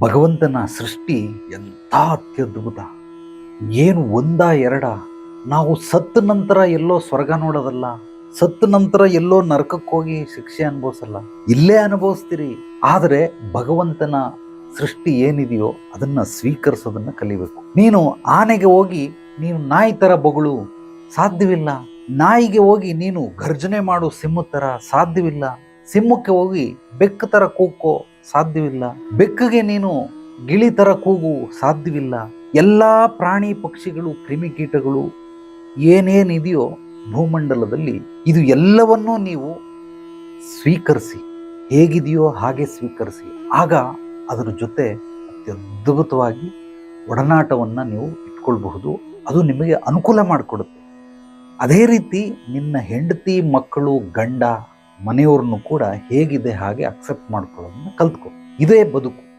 ಭಗವಂತನ ಸೃಷ್ಟಿ ಎಂಥ ಅತ್ಯದ್ಭುತ. ಏನು ಒಂದ ಎರಡ. ನಾವು ಸತ್ತ ನಂತರ ಎಲ್ಲೋ ಸ್ವರ್ಗ ನೋಡೋದಲ್ಲ ಸತ್ತ ನಂತರ ಎಲ್ಲೋ ನರಕಕ್ಕೆ ಹೋಗಿ ಶಿಕ್ಷೆ ಅನುಭವಿಸಲ್ಲ. ಇಲ್ಲೇ ಅನುಭವಿಸ್ತೀರಿ. ಆದರೆ ಭಗವಂತನ ಸೃಷ್ಟಿ ಏನಿದೆಯೋ ಅದನ್ನ ಸ್ವೀಕರಿಸೋದನ್ನ ಕಲಿಬೇಕು. ನೀನು ಆನೆಗೆ ಹೋಗಿ ನೀನು ನಾಯಿ ಥರ ಬೊಗಳು, ಸಾಧ್ಯವಿಲ್ಲ. ನಾಯಿಗೆ ಹೋಗಿ ನೀನು ಗರ್ಜನೆ ಮಾಡು ಸಿಂಹ ಥರ ಸಾಧ್ಯವಿಲ್ಲ. ಸಿಂಹಕ್ಕೆ ಹೋಗಿ ಬೆಕ್ಕು ತರ ಕೂಗೋ ಸಾಧ್ಯವಿಲ್ಲ. ಬೆಕ್ಕಗೆ ನೀನು ಗಿಳಿ ತರ ಕೂಗು ಸಾಧ್ಯವಿಲ್ಲ. ಎಲ್ಲ ಪ್ರಾಣಿ ಪಕ್ಷಿಗಳು ಕ್ರಿಮಿಕೀಟಗಳು ಏನೇನಿದೆಯೋ ಭೂಮಂಡಲದಲ್ಲಿ ಇದು ಎಲ್ಲವನ್ನೂ ನೀವು ಸ್ವೀಕರಿಸಿ. ಹೇಗಿದೆಯೋ ಹಾಗೆ ಸ್ವೀಕರಿಸಿ. ಆಗ ಅದರ ಜೊತೆ ಅತ್ಯದ್ಭುತವಾಗಿ ಒಡನಾಟವನ್ನು ನೀವು ಇಟ್ಕೊಳ್ಬಹುದು. ಅದು ನಿಮಗೆ ಅನುಕೂಲ ಮಾಡಿಕೊಡುತ್ತೆ. ಅದೇ ರೀತಿ ನಿನ್ನ ಹೆಂಡತಿ ಮಕ್ಕಳು ಗಂಡ ಮನೆಯವ್ರನ್ನು ಕೂಡ ಹೇಗಿದೆ ಹಾಗೆ ಅಕ್ಸೆಪ್ಟ್ ಮಾಡ್ಕೊಳ್ಳೋದನ್ನ ಕಲ್ತ್ಕೊ. ಇದೇ ಬದುಕು.